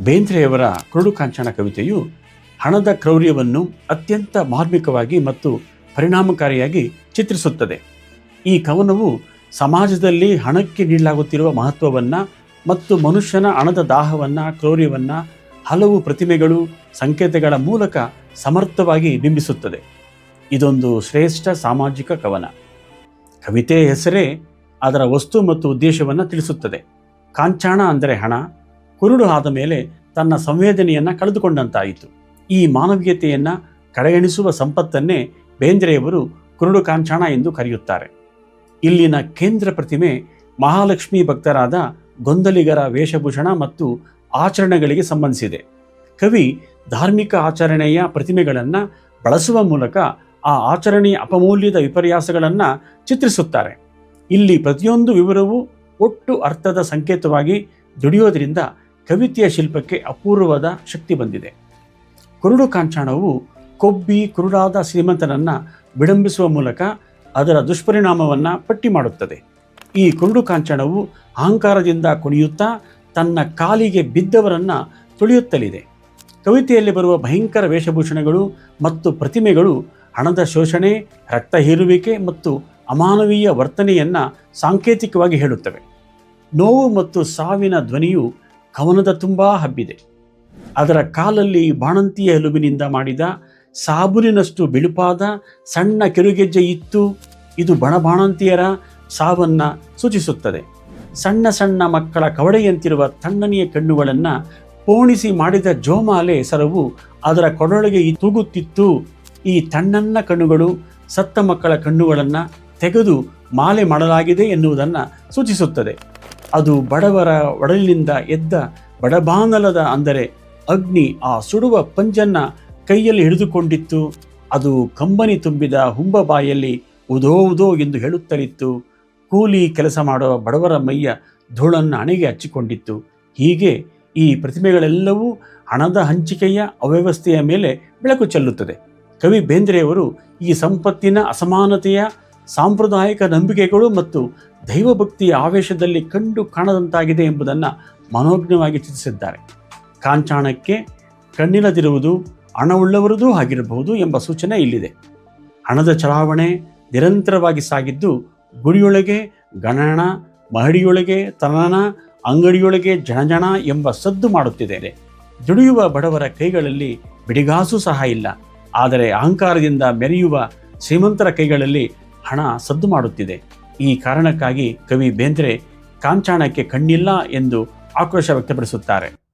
ಬೇಂದ್ರೆಯವರ ಕುರುಡು ಕಾಂಚನ ಕವಿತೆಯು ಹಣದ ಕ್ರೌರ್ಯವನ್ನು ಅತ್ಯಂತ ಮಾರ್ಮಿಕವಾಗಿ ಮತ್ತು ಪರಿಣಾಮಕಾರಿಯಾಗಿ ಚಿತ್ರಿಸುತ್ತದೆ. ಈ ಕವನವು ಸಮಾಜದಲ್ಲಿ ಹಣಕ್ಕೆ ನೀಡಲಾಗುತ್ತಿರುವ ಮಹತ್ವವನ್ನು ಮತ್ತು ಮನುಷ್ಯನ ಹಣದ ದಾಹವನ್ನು, ಕ್ರೌರ್ಯವನ್ನು, ಹಲವು ಪ್ರತಿಮೆಗಳು, ಸಂಕೇತಗಳ ಮೂಲಕ ಸಮರ್ಥವಾಗಿ ಬಿಂಬಿಸುತ್ತದೆ. ಇದೊಂದು ಶ್ರೇಷ್ಠ ಸಾಮಾಜಿಕ ಕವನ. ಕವಿತೆಯ ಹೆಸರೇ ಅದರ ವಸ್ತು ಮತ್ತು ಉದ್ದೇಶವನ್ನು ತಿಳಿಸುತ್ತದೆ. ಕಾಂಚಾಣ ಅಂದರೆ ಹಣ ಕುರುಡು ಆದ ಮೇಲೆ ತನ್ನ ಸಂವೇದನೆಯನ್ನು ಕಳೆದುಕೊಂಡಂತಾಯಿತು. ಈ ಮಾನವೀಯತೆಯನ್ನು ಕಡೆಗಣಿಸುವ ಸಂಪತ್ತನ್ನೇ ಬೇಂದ್ರೆಯವರು ಕುರುಡು ಕಾಂಚಾಣ ಎಂದು ಕರೆಯುತ್ತಾರೆ. ಇಲ್ಲಿನ ಕೇಂದ್ರ ಪ್ರತಿಮೆ ಮಹಾಲಕ್ಷ್ಮಿ ಭಕ್ತರಾದ ಗೊಂದಲಿಗರ ವೇಷಭೂಷಣ ಮತ್ತು ಆಚರಣೆಗಳಿಗೆ ಸಂಬಂಧಿಸಿದೆ. ಕವಿ ಧಾರ್ಮಿಕ ಆಚರಣೆಯ ಪ್ರತಿಮೆಗಳನ್ನು ಬಳಸುವ ಮೂಲಕ ಆ ಆಚರಣೆಯ ಅಪಮೌಲ್ಯದ ವಿಪರ್ಯಾಸಗಳನ್ನು ಚಿತ್ರಿಸುತ್ತಾರೆ. ಇಲ್ಲಿ ಪ್ರತಿಯೊಂದು ವಿವರವೂ ಒಟ್ಟು ಅರ್ಥದ ಸಂಕೇತವಾಗಿ ದುಡಿಯೋದರಿಂದ ಕವಿತೆಯ ಶಿಲ್ಪಕ್ಕೆ ಅಪೂರ್ವವಾದ ಶಕ್ತಿ ಬಂದಿದೆ. ಕುರುಡು ಕಾಂಚಾಣವು ಕೊಬ್ಬಿ, ಕುರುಡಾದ ಶ್ರೀಮಂತನನ್ನು ವಿಡಂಬಿಸುವ ಮೂಲಕ ಅದರ ದುಷ್ಪರಿಣಾಮವನ್ನು ಪಟ್ಟಿ ಮಾಡುತ್ತದೆ. ಈ ಕುರುಡು ಕಾಂಚಾಣವು ಅಹಂಕಾರದಿಂದ ಕುಣಿಯುತ್ತಾ ತನ್ನ ಕಾಲಿಗೆ ಬಿದ್ದವರನ್ನು ತುಳಿಯುತ್ತಲಿದೆ. ಕವಿತೆಯಲ್ಲಿ ಬರುವ ಭಯಂಕರ ವೇಷಭೂಷಣಗಳು ಮತ್ತು ಪ್ರತಿಮೆಗಳು ಹಣದ ಶೋಷಣೆ, ರಕ್ತ ಹೀರುವಿಕೆ ಮತ್ತು ಅಮಾನವೀಯ ವರ್ತನೆಯನ್ನು ಸಾಂಕೇತಿಕವಾಗಿ ಹೇಳುತ್ತವೆ. ನೋವು ಮತ್ತು ಸಾವಿನ ಧ್ವನಿಯು ಕವನದ ತುಂಬ ಹಬ್ಬಿದೆ. ಅದರ ಕಾಲಲ್ಲಿ ಬಾಣಂತಿಯ ಎಲುಬಿನಿಂದ ಮಾಡಿದ ಸಾಬೂನಿನಷ್ಟು ಬಿಳುಪಾದ ಸಣ್ಣ ಕಿರುಗೆಜ್ಜೆ ಇತ್ತು. ಇದು ಬಣಬಾಣಂತಿಯರ ಸಾವನ್ನು ಸೂಚಿಸುತ್ತದೆ. ಸಣ್ಣ ಸಣ್ಣ ಮಕ್ಕಳ ಕವಡೆಯಂತಿರುವ ತಣ್ಣನೆಯ ಕಣ್ಣುಗಳನ್ನು ಪೋಣಿಸಿ ಮಾಡಿದ ಜೋಮಾಲೆ ಸರವು ಅದರ ಕೊಡೊಳಗೆ ತೂಗುತ್ತಿತ್ತು. ಈ ತಣ್ಣನ್ನ ಕಣ್ಣುಗಳು ಸತ್ತ ಮಕ್ಕಳ ಕಣ್ಣುಗಳನ್ನು ತೆಗೆದು ಮಾಲೆ ಮಾಡಲಾಗಿದೆ ಎನ್ನುವುದನ್ನು ಸೂಚಿಸುತ್ತದೆ. ಅದು ಬಡವರ ಒಡಲಿನಿಂದ ಎದ್ದ ಬಡಬಾನಲದ ಅಂದರೆ ಅಗ್ನಿ ಆ ಸುಡುವ ಪಂಜನ್ನ ಕೈಯಲ್ಲಿ ಹಿಡಿದುಕೊಂಡಿತ್ತು. ಅದು ಕಂಬನಿ ತುಂಬಿದ ಹುಂಬ ಬಾಯಲ್ಲಿ ಉದೋ ಉದೋ ಎಂದು ಹೇಳುತ್ತಲಿತ್ತು. ಕೂಲಿ ಕೆಲಸ ಮಾಡುವ ಬಡವರ ಮೈಯ ಧೂಳನ್ನು ಹಣೆಗೆ ಹಚ್ಚಿಕೊಂಡಿತ್ತು. ಹೀಗೆ ಈ ಪ್ರತಿಮೆಗಳೆಲ್ಲವೂ ಹಣದ ಹಂಚಿಕೆಯ ಅವ್ಯವಸ್ಥೆಯ ಮೇಲೆ ಬೆಳಕು ಚೆಲ್ಲುತ್ತದೆ. ಕವಿ ಬೇಂದ್ರೆಯವರು ಈ ಸಂಪತ್ತಿನ ಅಸಮಾನತೆಯ ಸಾಂಪ್ರದಾಯಿಕ ನಂಬಿಕೆಗಳು ಮತ್ತು ದೈವಭಕ್ತಿಯ ಆವೇಶದಲ್ಲಿ ಕಂಡು ಕಾಣದಂತಾಗಿದೆ ಎಂಬುದನ್ನು ಮನೋಜ್ಞವಾಗಿ ಚಿತ್ರಿಸಿದ್ದಾರೆ. ಕಾಂಚಾಣಕ್ಕೆ ಕಣ್ಣಿಲ್ಲದಿರುವುದು, ಹಣವುಳ್ಳವರದೂ ಆಗಿರಬಹುದು ಎಂಬ ಸೂಚನೆ ಇಲ್ಲಿದೆ. ಹಣದ ಚಲಾವಣೆ ನಿರಂತರವಾಗಿ ಸಾಗಿದ್ದು, ಗುಡಿಯೊಳಗೆ ಗಣನ, ಮಹಡಿಯೊಳಗೆ ತನನ, ಅಂಗಡಿಯೊಳಗೆ ಜನಜಣ ಎಂಬ ಸದ್ದು ಮಾಡುತ್ತಿದೆ ದುಡಿಯುವ ಬಡವರ ಕೈಗಳಲ್ಲಿ ಬಿಡಿಗಾಸು ಸಹ ಇಲ್ಲ. ಆದರೆ ಅಹಂಕಾರದಿಂದ ಮೆರೆಯುವ ಶ್ರೀಮಂತರ ಕೈಗಳಲ್ಲಿ ಹಣ ಸದ್ದು ಮಾಡುತ್ತಿದೆ. ಈ ಕಾರಣಕ್ಕಾಗಿ ಕವಿ ಬೇಂದ್ರೆ ಕಾಂಚಾಣಕ್ಕೆ ಕಣ್ಣಿಲ್ಲ ಎಂದು ಆಕ್ರೋಶ ವ್ಯಕ್ತಪಡಿಸುತ್ತಾರೆ.